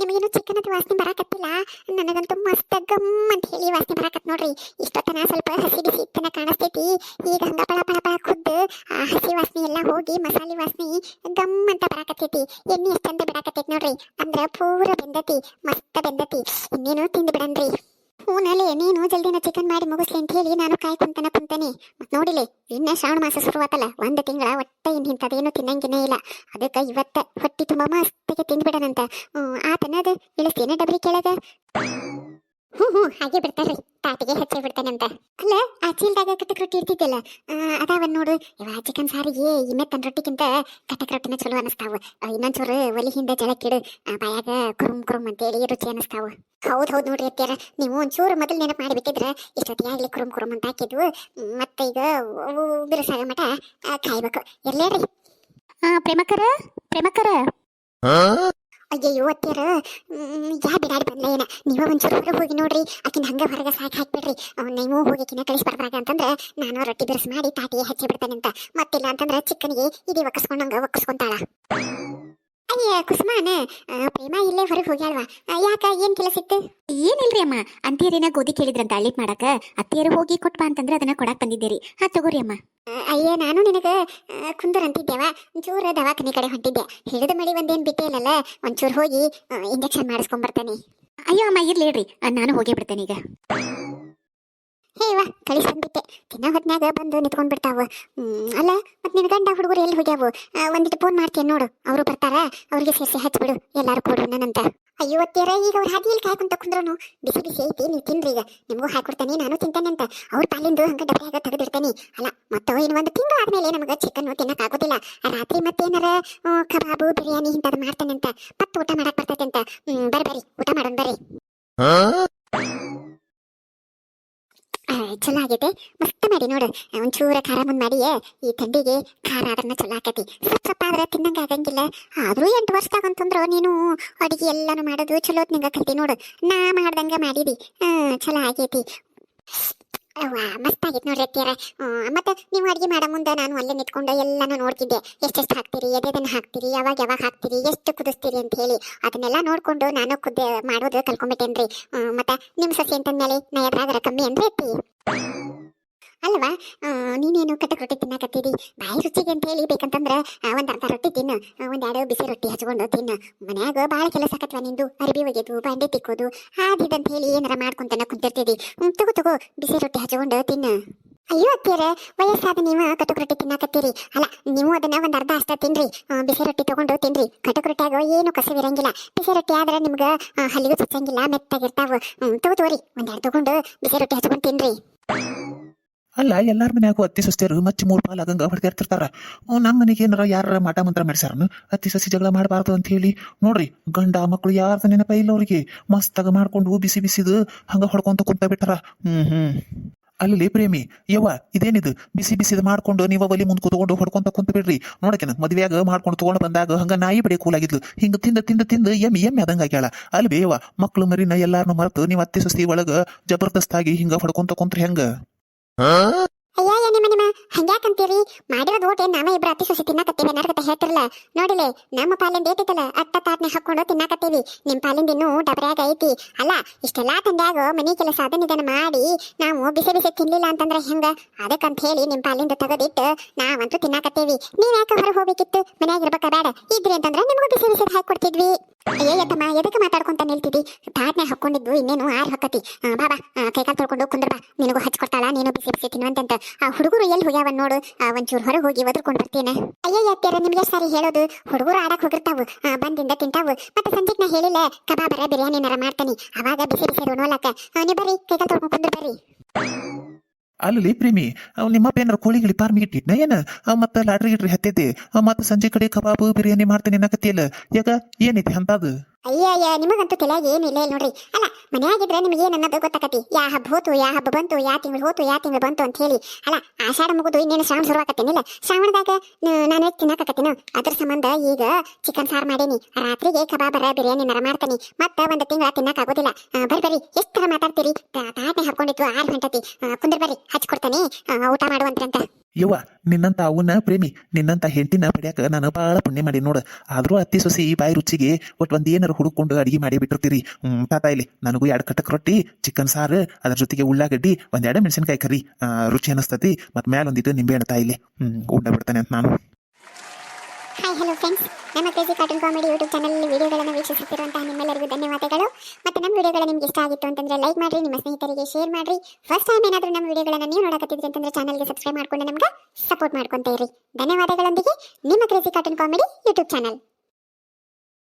ನಿಮಗೇನು ಚಿಕನದ ವಾಸನೆ ಬರಾಕತ್ತಿಲ್ಲ? ನನಗಂತೂ ಮಸ್ತ ಗಮ್ ಅಂತ ಹೇಳಿ ವಾಸನೆ ಬರಾಕತ್ ನೋಡ್ರಿ. ಇಷ್ಟೊತ್ತನ ಸ್ವಲ್ಪ ಹಸಿ ಬಿಸಿ ಇತ್ತನ ಕಾಣಿಸ್ತೈತಿ. ಈಗ ಹಂಗ ಪಳ ಪಳ ಪಳ ಖುದ್ದು ಆ ಹಸಿ ವಾಸನೆ ಎಲ್ಲ ಹೋಗಿ ಮಸಾಲೆ ವಾಸನೆ ಗಮ್ ಅಂತ ಬರಾಕತ್ತೈತಿ. ಎಣ್ಣೆ ಎಷ್ಟು ಚಂದ ಬಿಡಾಕತ್ತೈತಿ ನೋಡ್ರಿ. ಅಂದ್ರ ಪೂರ ಬೆಂದತಿ, ಮಸ್ತ ಬೆಂದತಿ. ಇನ್ನೇನು ತಿಂದು ಬಿಡನ್ರಿ ಹೂನಲೆ, ನೀನು ಜಲ್ದಿನ ಚಿಕನ್ ಮಾಡಿ ಮುಗಿಸ್ಲಿ ಅಂತ ಹೇಳಿ ನಾನು ಕಾಯ್ಕೊಂತನ ಕುಂತೇನೆ ಮತ್ತೆ ನೋಡಿಲಿ, ಇನ್ನ ಶ್ರಾವಣ ಮಾಸ ಶುರುವಾತಲ್ಲ, ಒಂದು ತಿಂಗಳ ಒಟ್ಟ ಇನ್ ಇಂಥದ್ದೇನು ತಿನ್ನಂಗಿನೇ ಇಲ್ಲ. ಅದಕ್ಕೆ ಇವತ್ತ ಹೊಟ್ಟಿ ತುಂಬ ಮಸ್ತಿಗೆ ತಿಂದ್ಬಿಡನಂತ. ಆತನದ, ಇಳಿಸ್ತೇನೆ ಡಬ್ರಿ ಕೆಳಗ. ಹ್ಞೂ ಹ್ಞೂ ಹಾಗೆ ಬಿಡ್ತಾರ್ರಿ. ತಾಟಿಗೆ ಹಚ್ಚಿ ಬಿಡ್ತಾನಂತ ಅಲ್ಲ ಆ ಚೀಲ್ದಾಗ ಕಟಕ್ ರೊಟ್ಟಿ ಇರ್ತಿದ್ದಲ್ಲ ಅದಾವ ನೋಡು. ಇವ ಚಿಕನ್ ಸಾರಿಗೆ ಇಮ್ಮೆತ್ತನ್ ರೊಟ್ಟಿಗಿಂತ ಕಟಕ್ ರೊಟ್ಟಿನ ಚಲೋ ಅನಿಸ್ತಾವ. ಇನ್ನೊಂಚೂರು ಒಲಿ ಹಿಂದೆ ಜಳಕ್ಕಿಡು. ಆ, ಬಾಯಾಗ ಕುರುಮ್ ಕುರುಮ್ ಅಂತೇಳಿ ರುಚಿ ಅನಿಸ್ತಾವ. ಹೌದು ಹೌದು ನೋಡ್ರಿ ಅತ್ಯಾರ ನೀವು ಒಂಚೂರು ಮೊದಲು ನೆನಪು ಮಾಡಿಬಿಟ್ಟಿದ್ರೆ ಇಷ್ಟೊತ್ತಿಗೆ ಆಗ್ಲಿ ಕುರುಮ್ ಕುರುಮ್ ಅಂತ ಹಾಕಿದ್ವು. ಮತ್ತೆ ಈಗ ಅವು ಬಿರುಸಾಗ ಮಠ ಆ, ಎಲ್ಲೇ ರೀ ಪ್ರೇಮಕರ ಪ್ರೇಮಕರ. ಅಯ್ಯಯ್ಯೋ ಅತ್ತಿಯರ ಯಾ ಬಿಡಾಡಿ ಬಂದ್ಲ ಏನ? ನೀವ ಒಂಚೂರು ಹೊರಗೆ ಹೋಗಿ ನೋಡ್ರಿ, ಆಕಿನ ಹಂಗೆ ಹೊರಗೆ ಸಾಕಿ ಹಾಕ್ಬಿಡ್ರಿ. ಅವ್ನ ನೀವು ಹೋಗಿ ಕಳಿಸಿ ಕಳಿಸ್ಬಾರ್ದಾಗ ಅಂತಂದ್ರೆ ನಾನು ರೊಟ್ಟಿ ಬಿರ್ಸ್ ಮಾಡಿ ತಾಟಿಗೆ ಹಚ್ಚಿ ಅಂತ. ಮತ್ತಿಲ್ಲ ಅಂತಂದ್ರೆ ಚಿಕ್ಕನಿಗೆ ಇದೇ ಒಕ್ಕಸ್ಕೊಂಡಂಗ ಒಕ್ಕಸ್ಕೊಂತಾಳ. ಅಯ್ಯ, ಕುಸುಮಾನ ಪ್ರೇಮ ಇಲ್ಲೇ ಹೊರಗೆ ಹೋಗ್ಯಾಳ್ವಾ? ಯಾಕ, ಏನ್ ಕೆಲಸ ಇತ್ತು? ಏನಿಲ್ರಿ ಅಮ್ಮ, ಅಂತಿಯರೇನ ಗೋಧಿ ಕೇಳಿದ್ರಂತ ಅಳಿಪ್ ಮಾಡಕ. ಅತ್ತಿಯರು ಹೋಗಿ ಕೊಟ್ಬಾ ಅಂತಂದ್ರೆ ಅದನ್ನ ಕೊಡಕ್ ಬಂದಿದ್ದೀರಿ. ಹಾ, ತಗೋರಿ ಅಮ್ಮ. ಅಯ್ಯ, ನಾನು ನಿನಗೆ ಕುಂದರ್ ಅಂತಿದ್ದೇವ? ಒಂಚೂರು ದವಾಖಾನೆ ಕಡೆ ಹೊಂಟಿದ್ದೆ. ಹಿಡಿದ ಮಳಿ ಒಂದೇನ್ ಬಿಟ್ಟೇ ಇಲ್ಲಲ್ಲ? ಒಂಚೂರು ಹೋಗಿ ಇಂಜೆಕ್ಷನ್ ಮಾಡಿಸ್ಕೊಂಡ್ ಬರ್ತಾನೆ. ಅಯ್ಯೋ, ಅಮ್ಮ, ಇರ್ಲಿ ಹೇಳ್ರಿ ನಾನು ಹೋಗೇ ಬಿಡ್ತೇನೆ ಈಗ. ಹೇವಾ ಕಳಿಸ್ ಬಂದ್ಬಿಟ್ಟೆ ತಿನ್ನೋ ಹೊತ್ನ್ಯಾಗ ಬಂದು ನಿಂತ್ಕೊಂಡ್ ಬಿಡ್ತಾವ. ಅಲ್ಲ ಮತ್ತೆ ನಿನ್ ಗಂಡ ಹುಡುಗರು ಎಲ್ಲಿ ಹೋಗ್ಯಾವು? ಒಂದಿಟ್ಟು ಫೋನ್ ಮಾಡ್ತೀನಿ ನೋಡು. ಅವರು ಬರ್ತಾರ? ಅವ್ರಿಗೆ ಸೇರಿಸಿ ಹಚ್ಬಿಡು. ಎಲ್ಲಾರು ಕೊಡೋಣಂತ ಅಯ್ಯೋ ಅತ್ತೀರ ಈಗ ಅವ್ರ ಹಾದಿಯಲ್ಲಿ ಕಾಯ್ಕೊಂತ ಕುಂದ್ರನು. ಬಿಸಿ ಬಿಸಿ ಐತಿ ನೀವು ತಿನ್ರಿ ಈಗ. ನಿಮಗೂ ಹಾಕೊಡ್ತಾನೆ ನಾನು ತಿಂತಾನೆ ಅಂತ ಅವ್ರ ಪಾಲಿಂದು ಹಂಗ ಡಬ್ಯಾಗ ತೆಗೆದಿರ್ತಾನೆ. ಅಲ್ಲ ಮತ್ತೆ ಇನ್ನು ಒಂದು ತಿಂಗಳು ಆದ್ಮೇಲೆ ನಮಗೆ ಚಿಕನ್ ತಿನ್ನಕ್ ಆಗೋದಿಲ್ಲ. ರಾತ್ರಿ ಮತ್ತೇನಾರ ಏನಾರ ಕಬಾಬು ಬಿರಿಯಾನಿ ಇಂಥದ್ದು ಮಾಡ್ತಾನೆ ಅಂತ ಮತ್ತೆ ಊಟ ಮಾಡಕ್ ಬರ್ತೈತೆ ಅಂತ ಹ್ಮ್ ಬರ್ರಿ ಬರ್ರಿ. ಊಟ ಮಾಡೋಣ ಬರ್ರಿ. ಚಲೋ ಆಗೈತೆ. ಮಸ್ತ್ ಮಾಡಿ ನೋಡು, ಒಂಚೂರ ಖಾರ ಮುಂದ್ ಮಾಡಿ ಈ ಥಂಡಿಗೆ ಖಾರ ಅದನ್ನ ಚಲೋ ಆಕತಿ ಆದ್ರೆ ತಿನ್ನಂಗ ಆಗಂಗಿಲ್ಲ. ಆದ್ರೂ ಎಂಟು ವರ್ಷ ಅಂತಂದ್ರ ನೀನು ಅಡಿಗೆ ಎಲ್ಲಾನು ಮಾಡೋದು ಚಲೋ ನಿಂಗ ಕಲ್ತಿ ನೋಡು. ನಾ ಮಾಡ್ದಂಗ ಮಾಡಿದಿ. ಚಲೋ ಆಗೈತಿ. ಅವ್ವ ಮಸ್ತ್ ಆಗೈತಿ ನೋಡ್ರಿ ಅತ್ತಿಯರ. ಮತ್ತೆ ನೀವು ಅಡುಗೆ ಮಾಡೋ ಮುಂದೆ ನಾನು ಅಲ್ಲೇ ನಿಂತ್ಕೊಂಡು ಎಲ್ಲಾನು ನೋಡ್ತಿದ್ದೆ. ಎಷ್ಟೆಷ್ಟು ಹಾಕ್ತೀರಿ ಎದೆದನ್ನ ಹಾಕ್ತೀರಿ, ಯಾವಾಗ ಯಾವಾಗ ಹಾಕ್ತೀರಿ, ಎಷ್ಟು ಕುದಿಸ್ತೀರಿ ಅಂತ ಹೇಳಿ. ಅದನ್ನೆಲ್ಲ ನೋಡ್ಕೊಂಡು ನಾನು ಕುದ್ದೆ ಮಾಡೋದು ಕಲ್ಕೊಂಬಿಟ್ಟೇನ್ರಿ. ಮತ್ತೆ ನಿಮ್ಮ ಸಸಿ ಅಂತಂದ್ಮೇಲೆ ನಾ ಎದ್ರಾಗರ ಕಮ್ಮಿ ಅಂದ್ರೆ ಅತ್ತಿ? ಅಲ್ವಾ ನೀನೇನು ಕಟಕ್ ರೊಟ್ಟಿ ತಿನ್ನಕತ್ತೀರಿ? ಬಾಯಿ ರುಚಿಗೆ ಅಂತ ಹೇಳಿ ಬೇಕಂತಂದ್ರ ಒಂದರ್ಧ ಒಂದ್ ಅರ್ಧ ರೊಟ್ಟಿ ತಿನ್ನು. ಒಂದೆರಡು ಬಿಸಿ ರೊಟ್ಟಿ ಹಚ್ಕೊಂಡು ತಿನ್ನು. ಮನ್ಯಾಗ ಭಾಳ ಕೆಲಸ ಆಕತ್ವ ನಿಂದು. ಅರಿಬಿ ಒಗೆದು, ಬಾಂಡೆ ತಿಕ್ಕೋದು ಹಾದಿದಂತ ಹೇಳಿ ಏನಾರ ಮಾಡ್ಕೊಂತನ ಕುಂತಿರ್ತೀರಿ. ತಗೋ ತಗೋ, ಬಿಸಿ ರೊಟ್ಟಿ ಹಚ್ಕೊಂಡು ತಿನ್ನು. ಅಯ್ಯೋ ಅತ್ತೀರ ವಯಸ್ಸಾದ ನೀವು ಕಟಕ್ ರೊಟ್ಟಿ ತಿನ್ನಕತ್ತೀರಿ. ಅಲ್ಲ, ನೀವು ಅದನ್ನ ಒಂದ್ ಅರ್ಧ ಅಷ್ಟ ತಿನ್ರಿ. ಬಿಸಿ ರೊಟ್ಟಿ ತಗೊಂಡು ತಿನ್ರಿ. ಕಟಕ್ ರೊಟ್ಯಾಗ ಏನು ಕಸವಿರಂಗಿಲ್ಲ. ಬಿಸಿ ರೊಟ್ಟಿ ಆದ್ರೆ ನಿಮ್ಗ ಹಲ್ಲಿಗೂ ಚಚ್ಚಂಗಿಲ್ಲ ಮೆತ್ತಾಗಿರ್ತಾವ. ಹ್ಮ್, ತಗೋ, ತಗೋರಿ. ಒಂದ್ ಎರಡು ತಗೊಂಡು ಬಿಸಿ ರೊಟ್ಟಿ ಹಚ್ಕೊಂಡು ತಿನ್ರಿ. ಅಲ್ಲ, ಎಲ್ಲಾರ ಮನ್ಯಾಗೂ ಅತ್ತಿ ಸಸ್ತಿಯರು ಮಚ್ಚಿ ಮೂರು ಪಾಲ್ ಆಗಂಗ ಹೊಡ್ತಿರ್ತಿರ್ತಾರ ನಮ್ಮ ಮನೆಗೆ ಏನಾರ ಯಾರ ಮಾಟ ಮಂತ್ರ ಮಾಡಿಸ್ಯಾರನು? ಅತ್ತಿ ಸಸಿ ಜಗಳ ಮಾಡಬಾರ್ದು ಅಂತ ಹೇಳಿ. ನೋಡ್ರಿ, ಗಂಡ ಮಕ್ಕಳು ಯಾರ್ದ ನೆನಪ ಇಲ್ಲ ಅವ್ರಿಗೆ. ಮಸ್ತಾಗ ಮಾಡ್ಕೊಂಡು ಬಿಸಿ ಬಿಸಿದು ಹಂಗ ಹೊಡ್ಕೊಂತ ಕುಂತ ಬಿಟ್ಟಾರ. ಹ್ಮ್ ಹ್ಮ್. ಅಲ್ಲಿ ಪ್ರೇಮಿ, ಯವ್ವ, ಇದೇನಿದು? ಬಿಸಿ ಬಿಸಿದು ಮಾಡ್ಕೊಂಡು ನೀವ ಒಲಿ ಮುಂದೆ ಕುತ್ಕೊಂಡು ಹೊಡ್ಕೊಂತ ಕುಂತ ಬಿಡ್ರಿ. ನೋಡಕೆನ ಮದ್ವೆಯಾಗ ಮಾಡ್ಕೊಂಡು ತಗೊಂಡು ಬಂದಾಗ ಹಂಗ ನಾಯಿ ಬಡಿ ಕೂಲಾಗಿದ್ಲು. ಹಿಂಗ ತಿಂದ ತಿಂದ ತಿಂದ ಎಮ್ಮಿ ಎಮ್ಮಿ ಅದಂಗ ಆಗ್ಯಾಳ. ಅಲ್ಲಿ ಬೇವ ಮಕ್ಳು ಮರಿನ ಎಲ್ಲಾರನು ಮರೆತು ನೀವು ಅತ್ತಿ ಸಸ್ತಿ ಒಳಗ ಜಬರ್ದಸ್ತಾಗಿ ಹಿಂಗ ಹೊಡ್ಕೊಂತ ಕುಂತ್ರಿ ಹೆಂಗ? ಅಯ್ಯ ನಿಮ್ಮ ನಿಮ್ಮ. ಹಂಗ್ಯಾಕಂತೀರಿ? ಮಾಡಿರೋದು ಓಟೆ ನಾವ ಇಬ್ರು ಅತಿ ಸೊಸಿ ತಿನ್ನಾಕತ್ತೀವಿ ನಡ್ಕತ ಹೇಳ್ತಿರಲ್ಲ ನೋಡಿಲೆ, ನಮ್ಮ ಪಾಲಿಂದ ಏತೈತಲ್ಲ ಅಟ್ಟ ತಾಟ್ನೆ ಹಾಕೊಂಡು ತಿನ್ನಾಕತ್ತೀವಿ. ನಿಮ್ ಪಾಲಿಂದ ಇನ್ನೂ ಡಬರ್ಯಾಗ ಐತಿ. ಅಲ್ಲ, ಇಷ್ಟೆಲ್ಲಾ ತಂದ್ಯಾಗ ಮನಿ ಕೆಲಸ ಅದನ್ನ ಇದನ್ನ ಮಾಡಿ ನಾವು ಬಿಸಿ ಬಿಸಿ ತಿನ್ಲಿಲ್ಲ ಅಂತಂದ್ರೆ ಹೆಂಗ? ಅದಕ್ಕಂತ ಹೇಳಿ ನಿಮ್ ಪಾಲಿಂದ ತೆಗೆದಿಟ್ಟು ನಾವಂತೂ ತಿನ್ನಾಕತ್ತೀವಿ. ನೀವ್ ಯಾಕೆ ಹೊರಗೆ ಹೋಗ್ಬೇಕಿತ್ತು? ಮನ್ಯಾಗ ಇರ್ಬೇಕ ಬೇಡ. ಇದ್ರಿ ಅಂತಂದ್ರೆ ನಿಮಗೂ ಬಿಸಿ ಬಿಸಿ ಹಾಕಿ ಅಯ್ಯ ತಮ್ಮ ಎದಕ್ಕೆ ಮಾತಾಡ್ಕೊಂತ ನಿಲ್ತಿದ್ದಿ ತಾಟ್ನೆ ಹಾಕೊಂಡಿದ್ದು ಇನ್ನೇನು ಆರು ಹಾಕತಿ ಬಾಬಾ ಕೈಕಾಲು ತೊಳ್ಕೊಂಡು ಕುಂದ್ರ ಬಾ ನಿನಗೂ ಹಚ್ಕೊಡ್ತಾಳ ನೀನು ಬಿಸಿ ಬಿಸಿ ತಿನ್ನುವಂತಂತ ಆ, ಹುಡುಗರು ಎಲ್ಲಿ ಹೋಗ್ಯಾವ ನೋಡು. ಒಂಚೂರು ಹೊರಗೆ ಹೋಗಿ ಒದ್ರಕೊಂಡು ಬರ್ತೇನೆ. ಅಯ್ಯಯ್ಯ ಅತ್ಯಾರ ನಿಮ್ಗೆ ಸಾರಿ ಹೇಳೋದು? ಹುಡುಗರು ಆಡಕ್ ಹೋಗಿರ್ತಾವು. ಬಂದಿಂದ ತಿಂತಾವು. ಮತ್ತೆ ಸಂಜೆಗ್ ನಾ ಹೇಳಿಲ್ಲ, ಕಬಾಬರ, ಬಿರಿಯಾನಿನಾರ ಮಾಡ್ತಾನೆ. ಅವಾಗ ಬಿಸಿ ಬಿಸಿ ರುಣೋಲಕ್ಕ ನೀವು ಬರ್ರಿ, ಕೈಕಾಲು ತೊಳ್ಕೊಂಡು ಕುಂದ್ರ ಬರ್ರಿ. ಅಲ್ಲಿ ಪ್ರೇಮಿ, ಅವ್ ನಿಮ್ಮಪ್ಪ ಏನಾರ ಕೋಳಿಗಳಿ ಫಾರ್ಮಿಗೆ ಇಟ್ಟಿದ್ನ ಏನ? ಅವ್ ಮತ್ತ ಲಾಟ್ರಿ ಗಿಟ್ರಿ ಹತ್ತೈತಿ ಅವ್ ಮತ್ತ ಸಂಜೆ ಕಡೆ ಕಬಾಬು, ಬಿರಿಯಾನಿ ಮಾಡ್ತೇನೆ ಅನ್ನಕತ್ತಿಯಲ್ಲ. ಯಾಕ? ಏನೈತಿ ಅಂತದು? ಅಯ್ಯ ಅಯ್ಯ ನಿಮಗಂತೂ ತಲೆಯಾಗ ಏನು ಇಲ್ಲ ಇಲ್ಲ ನೋಡ್ರಿ. ಅಲ್ಲ ಮನೆಯಾಗಿದ್ರೆ ನಿಮ್ಗೆ ಏನು ಅನ್ನೋದು ಗೊತ್ತಾಕತಿ? ಯಾ ಹಬ್ಬ ಹೋತು ಯಾ ಹಬ್ಬ ಬಂತು ಯಾ ತಿಂಗಳು ಹೋತು ಯಾ ತಿಂಗಳು ಬಂತು ಅಂತ ಹೇಳಿ. ಅಲ್ಲ ಆಷಾಢ ಮುಗಿದು ಇನ್ನೇನು ಶ್ರಾವಣ ಶುರುವಾಕತ್ತೇನಿಲ್ಲ ಶ್ರಾವಣದಾಗ ನಾನು ವೆಜ್ ತಿನ್ನಕತ್ತೀನ ಅದ್ರ ಸಂಬಂಧ ಈಗ ಚಿಕನ್ ಸಾರು ಮಾಡೀನಿ. ರಾತ್ರಿಗೆ ಕಬಾಬರ ಬಿರಿಯಾನಿ ನರ ಮಾಡ್ತೀನಿ. ಮತ್ತೆ ಒಂದು ತಿಂಗಳ ತಿನ್ನಕ್ಕಾಗೋದಿಲ್ಲ ಆ, ಬರ್ರಿ ಬರ್ರಿ ಎಷ್ಟು ತರ ಮಾತಾಡ್ತೀರಿ? ತಾಟೆ ಹಾಕೊಂಡಿತ್ತು ಆರು ಗಂಟತಿ. ಕುಂದ್ರ ಬರ್ರಿ ಹಚ್ಕೊಡ್ತಾನೆ. ಊಟ ಮಾಡುವಂತ್ರಂತ ಯವ್ವ, ನಿನ್ನಂತ ಅವನ ಪ್ರೇಮಿ, ನಿನ್ನಂತ ಹೆಂಡತಿನ ಪಡ್ಯಾಕ ನಾನು ಭಾಳ ಪುಣ್ಯ ಮಾಡಿ ನೋಡ. ಆದ್ರೂ ಅತ್ತಿ ಸೊಸಿ ಬಾಯಿ ರುಚಿಗೆ ಒಟ್ಟು ಒಂದ್ ಏನಾರು ಹುಡುಕೊಂಡು ಅಡಿಗೆ ಮಾಡಿ ಬಿಟ್ಟಿರ್ತೀರಿ. ಹ್ಮ್, ತಾತ ಇಲ್ಲಿ, ನನಗೂ ಎರಡು ಕಟ್ಟಕ್ ರೊಟ್ಟಿ ಚಿಕನ್ ಸಾರು, ಅದ್ರ ಜೊತೆಗೆ ಉಳ್ಳಾಗಡ್ಡಿ ಒಂದ್ ಎರಡು ಮೆಣಸಿನ್ಕಾಯಿ ಕರಿ. ರುಚಿ ಅನಸ್ತತಿ ಮ್ಯಾಲ ಒಂದಿಟ್ಟು ನಿಂಬೆ ಹಣ್ಣು ತಾಯಿಲಿ ಹ್ಮ್, ಉಂಡ ಬಿಡ್ತಾನೆ ಅಂತ ನಾನು. ಹಾಯ್ ಹಲೋ ಫ್ರೆಂಡ್ಸ್ ನಮ್ಮ crazy cartoon comedy YouTube channel ವಿಡಿಯೋಗಳನ್ನು ವೀಕ್ಷಿಸುತ್ತಿರುವಂತಹ ನಿಮ್ಮೆಲ್ಲರಿಗೂ ಧನ್ಯವಾದಗಳು. ಮತ್ತು ನಮ್ಮ ವಿಡಿಯೋಗಳು ನಿಮ್ಗೆ ಇಷ್ಟ ಆಗಿತ್ತು ಅಂತಂದ್ರೆ ಲೈಕ್ ಮಾಡಿರಿ, ನಿಮ್ಮ ಸ್ನೇಹಿತರಿಗೆ ಶೇರ್ ಮಾಡಿರಿ. ಫಸ್ಟ್ ಟೈಮ್ ಏನಾದರೂ ನಮ್ಮ ವಿಡಿಯೋಗಳನ್ನು ನೀವು ನೋಡಕತ್ತಿದ್ರಿ ಅಂತಂದ್ರೆ ಚಾನಲ್ಗೆ ಸಬ್ಸ್ಕ್ರೈಬ್ ಮಾಡ್ಕೊಂಡು ನಮ್ಗೆ ಸಪೋರ್ಟ್ ಮಾಡ್ಕೊತಾ ಇರಿ ಧನ್ಯವಾದಗಳೊಂದಿಗೆ ನಿಮ್ಮ crazy cartoon comedy YouTube channel